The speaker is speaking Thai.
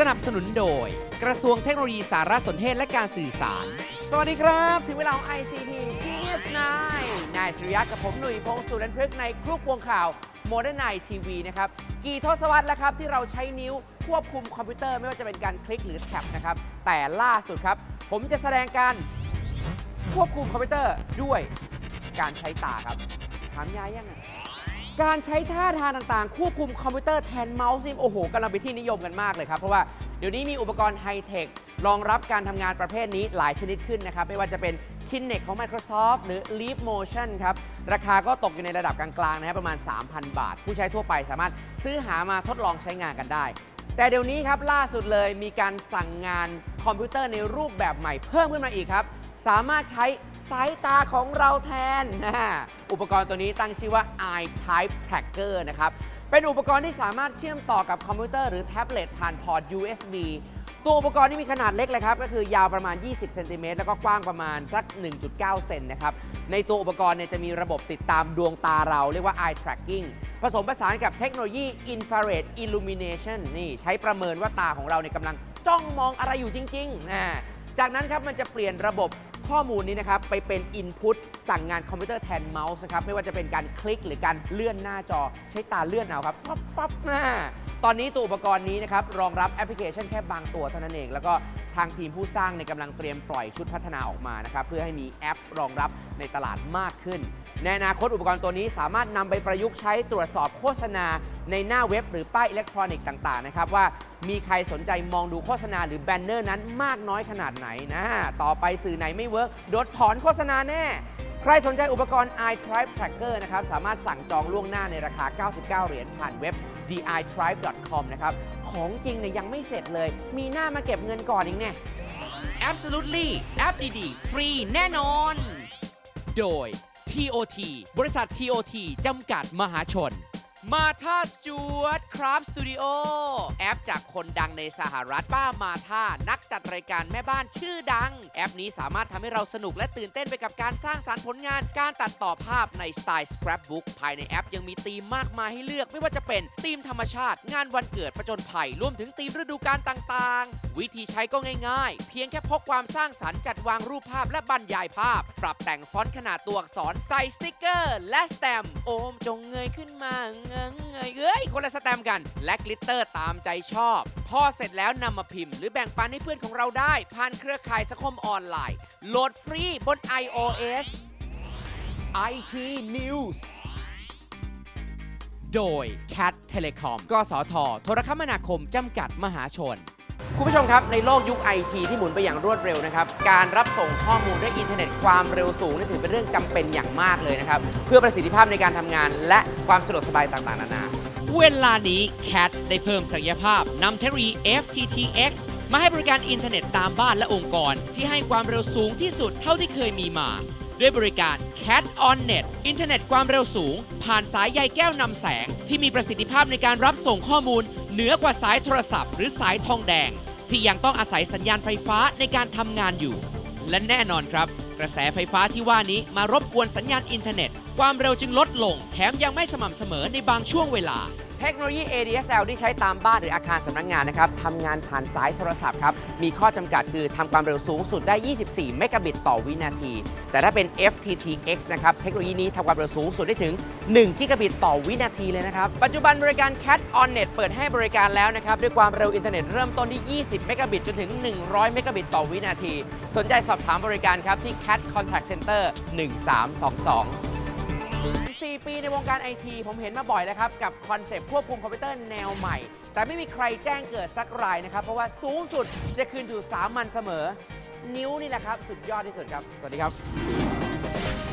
สนับสนุนโดย กระทรวงเทคโนโลยีสารสนเทศและการสื่อสาร สวัสดีครับ ถึงเวลาของ ICT Genius 9นายสุริยะกับผมหนุ่ยพงศ์สุรันพฤกษ์ในคลุกวงข่าว Modern Night TV นะครับ กี่ทศวรรษแล้วครับ ที่เราใช้นิ้วควบคุมคอมพิวเตอร์ไม่ว่าจะเป็นการคลิกหรือแท็บนะครับ แต่ล่าสุดครับ ผมจะแสดงการควบคุมคอมพิวเตอร์ด้วยการใช้ตาครับ ถามยายยังไง การใช้ท่าทางต่างๆ ควบคุมคอมพิวเตอร์แทนเมาส์นี่โอ้โหกำลังเป็นที่นิยมกันมากเลยครับ เพราะว่าเดี๋ยวนี้มีอุปกรณ์ไฮเทครองรับการทำงานประเภทนี้หลายชนิดขึ้นนะครับ ไม่ว่าจะเป็น Kinect ของ Microsoft หรือ Leap Motion ครับ ราคาก็ตกอยู่ในระดับกลางๆนะครับประมาณ 3,000 บาท ผู้ใช้ทั่วไปสามารถซื้อหามาทดลองใช้งานกันได้ แต่เดี๋ยวนี้ครับล่าสุดเลยมีการสั่งงานคอมพิวเตอร์ในรูปแบบใหม่เพิ่มขึ้นมาอีกครับ สามารถใช้ สายตาของเราแทนนะอุปกรณ์ตัวนี้ตั้งชื่อว่า Eye Type Tracker นะครับ เป็นอุปกรณ์ที่สามารถเชื่อมต่อกับคอมพิวเตอร์หรือแท็บเล็ตผ่านพอร์ต USB ตัวอุปกรณ์ที่มีขนาดเล็กเลยครับ ก็คือยาวประมาณ 20 เซนติเมตรแล้วก็กว้างประมาณสัก 1.9 เซนนะครับ ในตัวอุปกรณ์เนี่ยจะมีระบบติดตามดวงตาเราเรียกว่า eye tracking ผสมผสานกับเทคโนโลยี infrared illumination นี่ใช้ประเมินว่าตาของเราเนี่ยกำลังจ้องมองอะไรอยู่จริงๆนะ จากนั้นครับมันจะเปลี่ยนระบบข้อมูลนี้นะครับไปเป็น Input สั่งงานคอมพิวเตอร์แทนเมาส์นะครับไม่ว่าจะเป็นการคลิกหรือการเลื่อนหน้าจอใช้ตาเลื่อนเอาครับฟับฟับหน้า ตอนนี้ตัวอุปกรณ์นี้นะครับรองรับแอปพลิเคชันแค่บางตัวเท่านั้นเอง แล้วก็ทางทีมผู้สร้างในกำลังเตรียมปล่อยชุดพัฒนาออกมานะครับเพื่อให้มีแอปรองรับในตลาดมากขึ้น ในอนาคตอุปกรณ์ตัวนี้สามารถนำไปประยุกต์ใช้ตรวจสอบโฆษณาในหน้าเว็บหรือป้ายอิเล็กทรอนิกส์ต่างๆนะครับว่ามีใครสนใจมองดูโฆษณาหรือแบนเนอร์นั้นมากน้อยขนาดไหนนะต่อไปสื่อไหนไม่เวิร์กโดนถอนโฆษณาแน่ ใครสนใจอุปกรณ์ iTribe Tracker นะครับสามารถสั่งจองล่วงหน้าในราคา 99 เหรียญผ่านเว็บ theitribe.com นะครับของจริงเนี่ยยังไม่เสร็จเลย มีหน้ามาเก็บเงินก่อนอีกเนี่ย Absolutely แอปดีๆ ฟรีแน่นอน โดย TOT บริษัท TOT จำกัดมหาชน มาธาสจวตคราฟสตูดิโอแอปจากคนดังในสหรัฐป้ามาธานักจัดรายการแม่บ้านชื่อดัง แอปนี้สามารถทำให้เราสนุกและตื่นเต้นไปกับการสร้างสารรค์ผลงานการตัดต่อภาพในสไตล์ scrapbook ภายในแอปยังมีธีมมากมายให้เลือก ไม่ว่าจะเป็นธีมธรรมชาติ งานวันเกิดประจนภัยรวมถึงธีมฤดูกาลต่างๆ วิธีใช้ก็ง่ายๆ เพียงแค่พกความสร้างสรรค์จัดวางรูปภาพและบรรยายภาพ ปรับแต่งฟอนต์ขนาดตัวอักษรใส่สติกเกอร์ และสแตมป์โอมจงเงยขึ้นมาเงยเงยเอ้ยคนละสแตมป์กัน และกลิตเตอร์ตามใจชอบ พอเสร็จแล้วนำมาพิมพ์ หรือแบ่งปันให้เพื่อนของเราได้ ผ่านเครือข่ายสังคมออนไลน์ โหลดฟรีบน iOS IT News โดย Cat Telecom กสท โทรคมนาคม จำกัดมหาชน คุณผู้ชมครับ ในโลกยุคไอทีที่หมุนไปอย่างรวดเร็วนะครับ การรับส่งข้อมูลด้วยอินเทอร์เน็ตความเร็วสูงนี่ถือเป็นเรื่องจำเป็นอย่างมากเลยนะครับ เพื่อประสิทธิภาพในการทำงาน และความสะดวกสบายต่างๆ นานา เวลานี้ Cat ได้เพิ่มศักยภาพนำเทคโนโลยี FTTX มาให้บริการอินเทอร์เน็ตตามบ้านและองค์กร ที่ให้ความเร็วสูงที่สุดเท่าที่เคยมีมา ด้วยบริการ Cat on Net อินเทอร์เน็ตความเร็วสูง ผ่านสายใยแก้วนำแสง ที่มีประสิทธิภาพในการรับส่งข้อมูล เหนือกว่าสายโทรศัพท์ หรือสายทองแดง ที่ยังต้องอาศัยสัญญาณไฟฟ้าในการทำงานอยู่ และแน่นอนครับ กระแสไฟฟ้าที่ว่านี้มารบกวนสัญญาณอินเทอร์เน็ต ความเร็วจึงลดลง แถมยังไม่สม่ำเสมอในบางช่วงเวลา เทคโนโลยี ADSL ที่ใช้ตามบ้านหรืออาคารสำนักงานนะครับทำงานผ่านสายโทรศัพท์ครับ มีข้อจำกัดคือทำความเร็วสูงสุดได้ 24 เมกะบิตต่อวินาที แต่ถ้าเป็น FTTX นะครับ เทคโนโลยีนี้ทำความเร็วสูงสุดได้ถึง 1 กิกะบิตต่อวินาทีเลยนะครับ ปัจจุบันบริการ Cat on Net เปิดให้บริการแล้วนะครับ ด้วยความเร็วอินเทอร์เน็ตเริ่มต้นที่ 20 เมกะบิตจนถึง 100 เมกะบิตต่อวินาที สนใจสอบถามบริการครับที่ Cat Contact Center 1322 4 ปีในวงการไอทีผมเห็นมาบ่อยแล้วครับ กับคอนเซปต์ควบคุมคอมพิวเตอร์แนวใหม่ แต่ไม่มีใครแจ้งเกิดสักรายนะครับ เพราะว่าสูงสุดจะคืนอยู่สามันเสมอ นิ้วนี่แหละครับ สุดยอดที่สุดครับ สวัสดีครับ